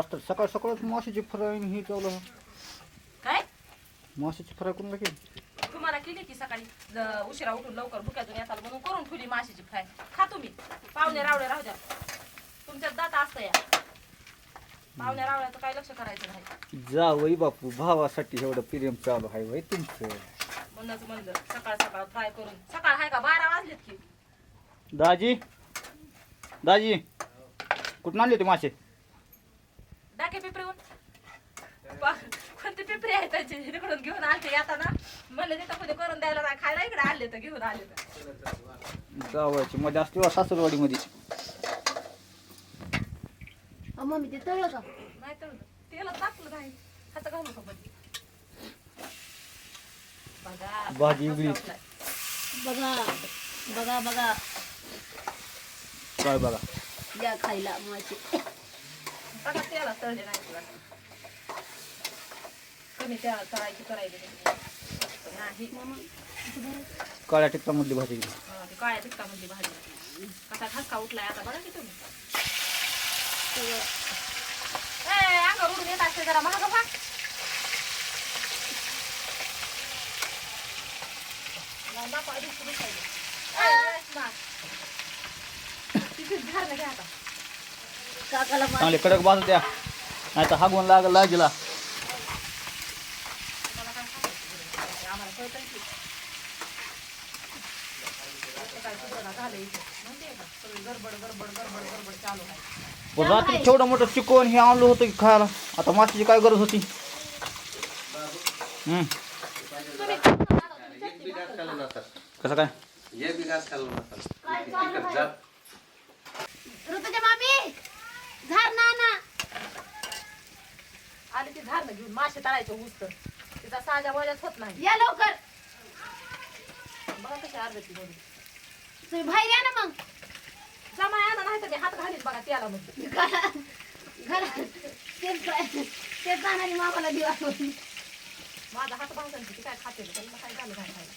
तर सकाळ सकाळच माशाची फ्राय हे चावलं काय? माशाची फ्राय कोणाला केली तुम्हाला केली की सकाळी. ज- उशिरा उठून लवकर भुक्यातून येताल म्हणून करून ठेवली माशीची फ्राय. खा तुम्ही. पाहुणे रावळे राहू द्या. तुमच्यात दात असतं या. पाहुणे रावळ्याचं काय लक्ष करायचं नाही. जा वै बापू भावासाठी एवढं प्रेम चालू आहे वय तुमचं. म्हणूनच म्हणलं. सकाळ सकाळ फ्राय करून. सकाळ आहे का? बारा वाजलेत की. दाजी? दाजी? कुठून आणले ते मासे डाके पिपरीहून पा- कोणते पिपरी आहे त्याचे इकडून घेऊन आलते येताना. म्हणले तिथं कुठे करून द्यायला नाही खायला इकडे आले तर घेऊन आले तर जावायची मजा असते वा सासरवाडीमध्ये. अहो, मम्मी ते तळलं का? नाही तर तेला टाकलं नाही हात घालू का पण बघा भाजी उघडी. बघा बघा बघा. काय बघा? या खायला मासे बघा तेला तळले नाही तुला. करायची नाही. काळ्या टिकटामधली भाजी. हा, ती काळ्या तिखटामधली भाजी कसा ठसका उठलाय आता बघा की तुम्ही सगळं. ए, अंगावर उडून येत असते जरा महाग पहा. नाही, बापा, दिसतं दिसायलं. ए, ना. तिथेच झाडं घ्या आता. काकाला मासे चांगले कडक बाजू द्या नाही तर हागवून लागल लागला मला काय सांगायचं बरं? आम्हाला कळतंय की. आता काय सुधारणा झालंय इथे. माहितीये का? सगळी गडबड गडबड गडबड गडबड चालू आहे पण रात्री छोटं मोठं चिकन हे आणलं होतं की खायला. आता माशाची काय गरज होती? हम्म. कसं काय? ये बी घास खाल्ला नसेल. ऋतुजा मामी झार ना ना आली ती झाडं घेऊन मासे तळायचे ऊस तर. तिचा साजा वजाच होत नाही. या लवकर. बघा कशी अर्धती बघ तुम्ही बाहेर या ना मग. जमा आणा नाही तर मी हात घालीत बघा त्याला घरा- घरात मामाला दिवा माझा हात किती काय खाते? त्यांना काय झालं काय खायला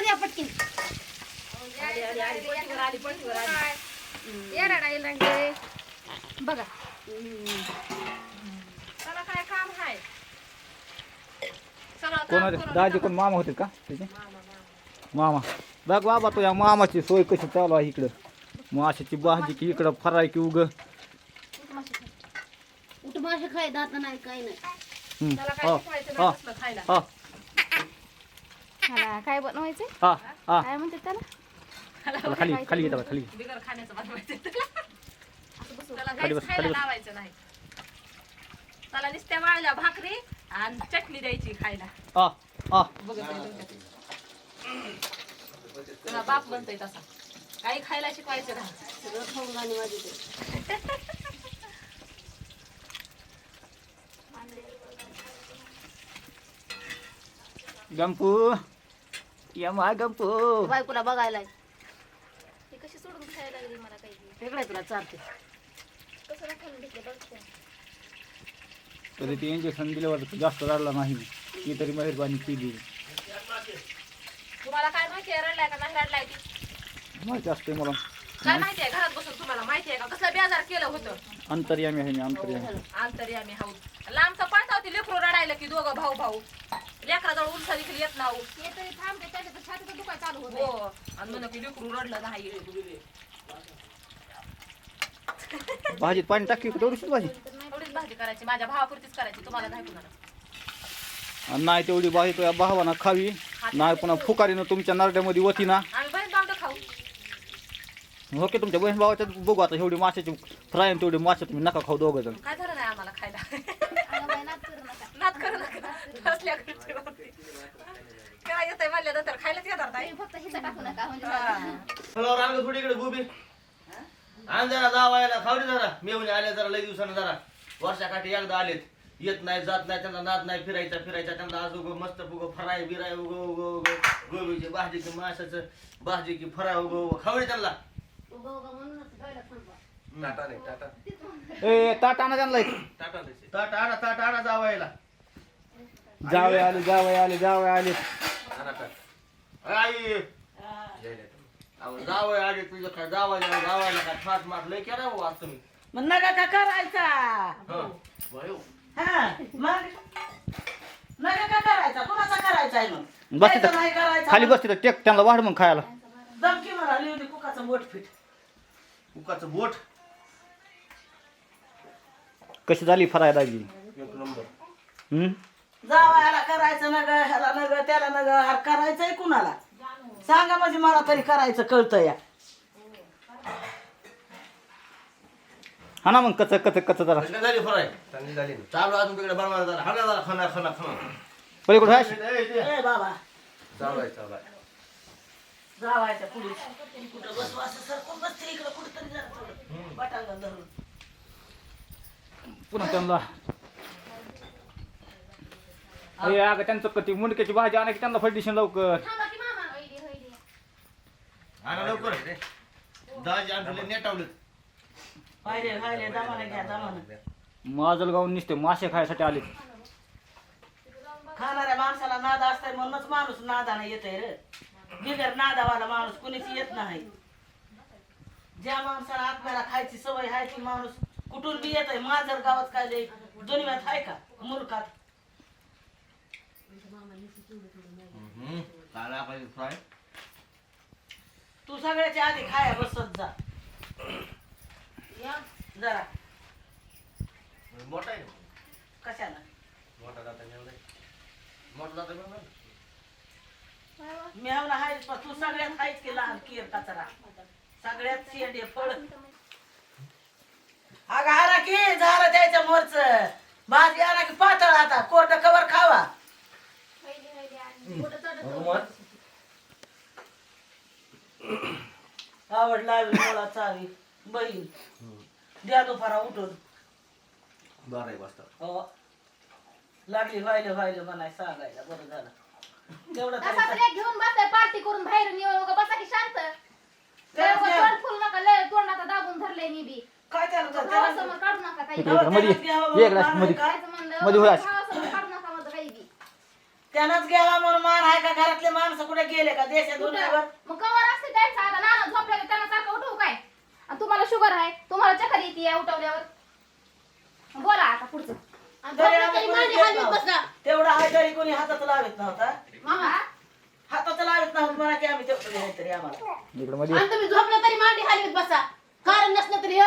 द्या पटकीन. आली आली आली पट्टीवर आली पट्टीवर आली. बघा काय काम आहे सगळं कोण होते करून दाजी कोण मामा होते का त्याचे मामा. बघ बाबा तुझ्या मामाची सोय कशी चालू आहे इकडं? माशाची भाजी की इकडं फराय की उग? उठ मासे खाय दात नाही काही नाही. त्याला काय हा. शिकवायचं हा. नाही कसलं खायला? हा. मला काय बनवायचंय हा. हा. काय म्हणते त्याला? चला खाली खाली खाली बिगर खाण्याचं बनवायचं त्याला. त्याला खाली काहीच बस, खायला खाली बस. लावायचं नाही. त्याला नुसत्या वाळल्या भाकरी आणि चटणी द्यायची खायला. बघत आहे तुमच्याकडे. तुला बाप बनतोय तसा. काही खायला शिकवायचं नाही सगळं खाऊन गाणी माझी ते. गंपू या मा गंपू. बायकोला बघायला हे कशी सोडून खायला लागली मला काही? वेगळं तुला चालते कसं खाऊन घेतलं बघते तरी ते इंजेक्शन दिल्यावर जास्त रडला नाही ती तरी मेहरबानी केली. तुम्हाला काय माहिती आहे रडलाय का नाही रडलाय ती? माहिती असते मला. काय माहिती आहे घरात बसून तुम्हाला माहिती आहे का? कसलं बेजार केलं होतं? अंतर्यामी आहे मी अंतर्यामी. हाऊ. लांबचा पळता होती लेकरू रडायला की दोघं भाऊ भाऊ. लेकराजवळ उलसा देखील येत नाऊ. थांबते त्याच्या छातीचं दुखाय चालू होतं. हो आणि म्हणून की लेकरू रडलं नाही. भाजीत पाणी टाकी तेवढीच भाजी? भाजी करायची माझ्या भावापुरतीच करायची तुम्हाला नाही कुणाला. आणि नाही तेवढी भाजी तुझ्या भावानं खावी नाही पुन्हा फुकारीनं तुमच्या नारड्यामध्ये होती ना. आम्ही बहीण भावडं खाऊ. हो की तुमच्या बहीण भावाच्या बघू आता एवढी माशाची फ्राय आणि तेवढी मासे तुम्ही नका खाऊ दोघं जण. काय झालं नाही आम्हाला खायला? नाद करू नका. तर खायलाच येणार नाही. म्हणजे हा. फळावर आणलं थोडी इकडे गोबी आण जरा जावायला खावडी जरा. मेवणे आले जरा लई दिवसानं जरा. वर्षाकाठी एकदा आलेत. येत नाही जात नाही त्यांना नाद नाही फिरायचा फिरायचा त्यांना आज उगं मस्त उगं फराय बिराय उगं उगं उगं. गोबीची भाजी की माशाचं भाजी की फराय उगं उगं. खावडी त्यांना. टाटा नाही टाटा. ए त्यांना एक. टाटा नाही. ताट आणा ताट आणा जावायला. जावे आले जावे आले जावे आले. आणा ताट आई. अहो, आले तुझं काय जावायला जावायला काय फाट मार लय केला हो आज तुम्ही? मग नका का करायचा? हं. हा मग नका का करायचा? कोणाचा करायचा आहे मग? बस तिथं. नाही करायचा. खाली बस तिथं टेक त्यांना वाढ मग खायला. दमकी म्हणा लिहिली कुकाचं मोठ पीठ. उकाचं बोट कशी झाली फराय दाजी? एक नंबर. हम्म? जावायला करायचं नग ह्याला नग त्याला नग अरे करायचंय कुणाला? सांगा म्हणजे मला तरी करायचं कळतं या. हा ना मग कच कच कच जरा. कशी काय झाली फराय चांगली झाली चालू अजून तिकडे बनवायला जरा. हाणा जरा खाना खाना खाना. पलीकडे व्हायच ए बाबा. चालू आहे चालू आहे. जावायच्या पुढे. कुठं बसवा असं सरकून बसते इकडं कुठं तरी जरा थोडं. बटांगण धरून. पुन्हा त्यांना. अरे अगं त्यांचं कधी मुंडक्याची भाजी आणा की त्यांना फडिशन लवकर. थांबा की मामा. आणा लवकर. दाजी आणले नेटावलेत पाहिले पाहिले दमाने घ्या दमाने माजलगाव निसते मासे खायसाठी आले. खाणाऱ्या माणसाला नाद असतंय म्हणूनच माणूस नादाने येतोय रे. बिगर नादावाला माणूस कुणीच येत नाही. ज्या माणसाला आत्म्याला खायची सवय आहे ती माणूस कुठून बी येत आहे माझर गावात काय लय दुनियात आहे का? मुलकात काला पाहिजे फ्राय तू सगळ्याच्या आधी खाया बसत जा. जरा. मोठा आहे ना. कशाला? मोठा आहेच पण तू सगळ्यात आहेच की लहान केर कचरा. सगळ्यात शेंडे फळ. अगं आला की झालं द्यायचं मोरच. भाजी आला की पातळ आता. कोरड कवर खावा. होईली होईली आणि कुठं चढत रुमाल आवड लावी मला चावी बहीण द्या दुपारा उठून. बारा एक वाजता. हो. लागली व्हायला व्हायला म्हणाय सांगायला बरं झालं. तेवढं तरी तसा ब्रेक घेऊन पार्टी करून बाहेर बसा की शांत. लय. तोंड फुल नका लय तोंड आता दाबून धरलंय मी बी. काय त्याला तर- भावासमोर काढू नका काही. इकडे मध्ये म्हणलं मध्ये होय. भावासमोर काढू नका म्हणलं काही बी. त्यानंच घ्यावा म्हणून मान आहे का घरातले माणसं कुठे गेले का? देशात दुनियावर? मग कवर असते त्यांचं आता नाना झोपल्या की त्यांना सारखं उठवू काय आणि तुम्हाला शुगर आहे तुम्हाला चक्कर येते या उठवल्यावर. बोला आता पुढचं. कोणी घेत नव्हतं. तेवढं कोणी हातात लावित नव्हता. मामा हातात लावित नव्हतं म्हणा की आम्ही तेवढं घ्यायचं तरी आम्हाला. इकडे मध्ये. आणि तुम्ही झोपलं तरी मांडी हलवीत बसा. कारण नसलं तरी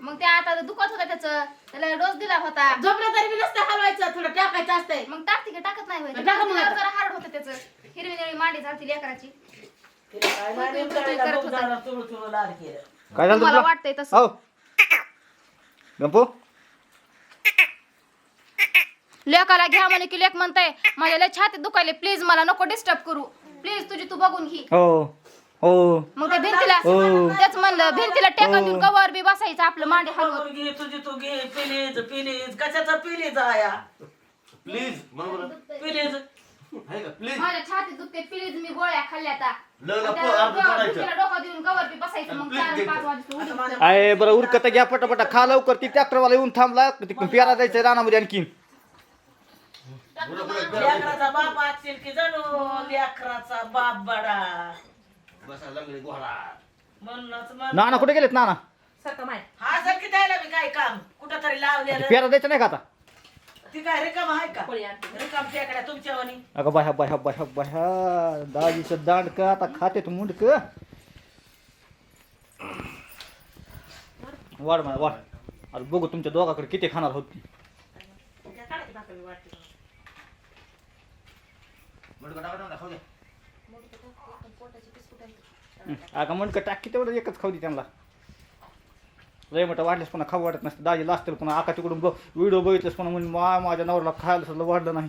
मग ते आता दुखत होता त्याचं. त्याला डोस दिला होता. झोपलं तरी बी नसतं हलवायचं थोडं टाकायचं असतंय. मग टाकते की टाकत नाही होय. जरा हार्ड होतं त्याचं. हिरवी निळी मांडी झाली लेकराची. काय नाही करत होता. केलं. झालं तुला? वाटतंय तसं? हो. गंपू लेकाला घ्या म्हणे की लेक म्हणताय. माझ्या लय छातीत दुखायले. प्लीज मला नको डिस्टर्ब करू. प्लीज तुझी तू बघून घे. हो. हो. मग ते भिंतीला हो. तेच म्हणलं भिंतीला टेका हो. देऊन कवर बी बसायचं आपलं मांडी हलवत घे तुझी तू घे. पिलीज पिलीज कशाचा पिलीज आया? प्लीज बरोबर पिलीज आहे का? प्लीज माझ्या छातीत दुखते. प्लीज मी गोळ्या खाल्ल्या आता. लग्न आणि पो- त्याला अर्ध डोकं- पडायचं. भिंतीला डोकं देऊन कवर बी बसायचं. मग Please चार देतो. पाच वाजता आता उठून. माझ्या आहे बरं उरकत घ्या पटापटा. खा लवकर. ती ट्रॅक्टरवाला येऊन थांबला. पेरा जायचं रानामध्ये आणखी पुढं पुढं लेकराचा बाप असतील की जणू लेकराचा बाप बडा. बसा लागले घोडा. म्हणूनच म्हण- नाना कुठे गेलेत नाना? हा सर की द्यायला बी काय काम? कुठं तरी लावलेलं. पेरा द्यायचं नाही का आता? ती काय रिकाम आहे का? पोळी आणते? रिकाम टेकड्या तुमच्या वाणी अगं बाय बाय बाय बाय दाजीचं दांडक आता खाते तू मुंडक. वाढ मला वाढ. आता बघू तुमच्या दोघाकडे किती खाणार होती. अगं मुंडक टाकी तेवढं एकच खाऊ दे त्यांना. लय मोठं वाढलेस पुन्हा खाऊ वाटत नसतं. दाजी लाजतील पुन्हा आका तिकडून बघ. व्हिडिओ बघितलेस पुन्हा म्हणजे मा माझ्या नवऱ्याला खायला सुद्धा वाढलं नाही.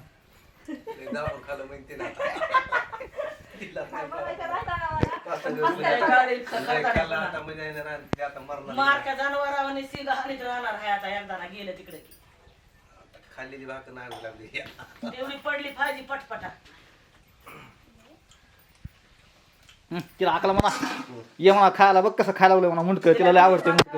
मारक्या जनावरांनी सिंग हानीत राहणार आहे आता एकदा गेलं तिकडे. की. खाल्लेली भाकर नाही लागली. एवढी पडली पटपटा. हं, तिला आकला म्हणा. ये म्हणा खायला बघ कसं खायला लागलं म्हणा मुंडक तिला लय आवडते मुंडक.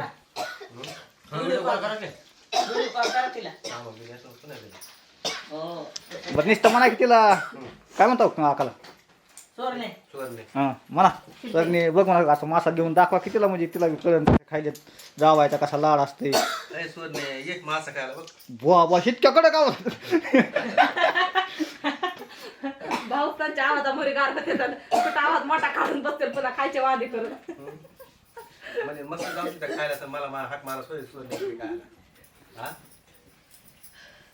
बरं नुसतं म्हणा की तिला. काय म्हणतो आकाला? हा म्हणा. तर बघ म्हणा असं मासा घेऊन दाखवा की तिला म्हणजे तिला कळण खायला जावायचा कसा लाड असते एक मासा खायला बघ. बुवा का भाऊ त्यांच्या आवाजामुळे गार होते कुठं आवाज मोठा काढून बसते पुन्हा खायचे वादे करत म्हणजे मस्त जाऊ तिथं खायला तर मला मा- हाक मारा सोय चोरणे इकडे खायला. हा?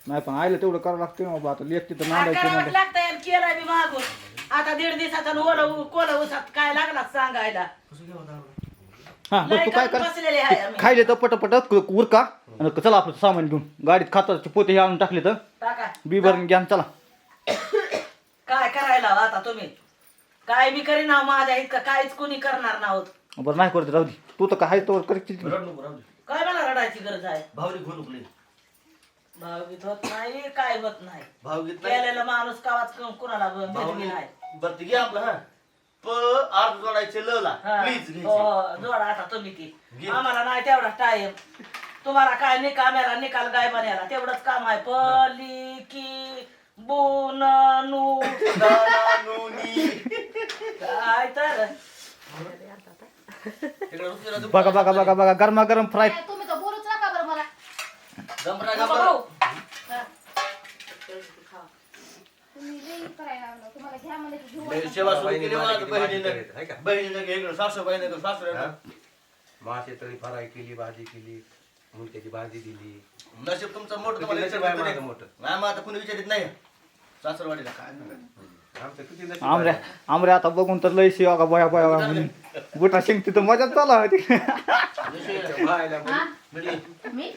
नाही पण आईला तेवढं करावं लागतं ना बाबा आता लेख तिथं हा, नांदायची करावंच म्हणजे लागतंय आणि केलंय बी मागून. आता दीड दिवसाचा ओलं कोलं उसात काय लागला सांगायला? हा लय तू काय करून कर बसलेले आहे आम्ही. खायले तर पटपट क- उरका. आणि चला आपलं सामान घेऊन. गाडीत खाताचे पोते हे आणून टाकले तर. टाका. बी भरून घ्या आणि चला. काय करायला हो आता तुम्ही? काय बी करीना माझ्या इतकं काहीच कोणी करणार नाहोत बरं नाही करत राहू दे तू तर काय तर करशील की. रड नको राहू दे. काय मला रडायची गरज आहे भावली घेऊ नको लई. भावगीत होत नाही काय होत नाही भावगीत नाही माणूस कावाच क- कुणाला ब- भेटली भावली नाही बरं ते घे आपलं हा प अर्ध जोडायचे ल ला हा. प्लीज हो, घ्यायचे जोडा आता तुम्ही ती घे. आम्हाला नाही तेवढा टाइम तुम्हाला काय निकाम्याला निकाल गाय बनायला तेवढंच काम आहे पली की बोन नू. काय तर. बघा बघा बघा बघा गरमागरम फ्राय काय तुम्ही तर बोलूच नका बरं मला गमरा नको गमरा. भाऊ तुम्ही लई करायला लागलं तुम्हाला घ्या म्हणलं की घेऊ. सेवा सुरू केली बहिणीनं हाय का? हा? मासे तळी फ्राय केली भाजी केली मुलक्याची भाजी दिली नशीब तुमचं मोठं तुम्हाला नशीब आहे विचारत माझं नाही. मोठं. नाही आता कुणी विचारित नाही सासरवाडीला काय. आमचं किती नशीब आमऱ्या आहे. आमऱ्या आता बघून तर लय शिवा का बया बया म्हणून बुटा शिंगती तर मजा चालू होती हा? मी?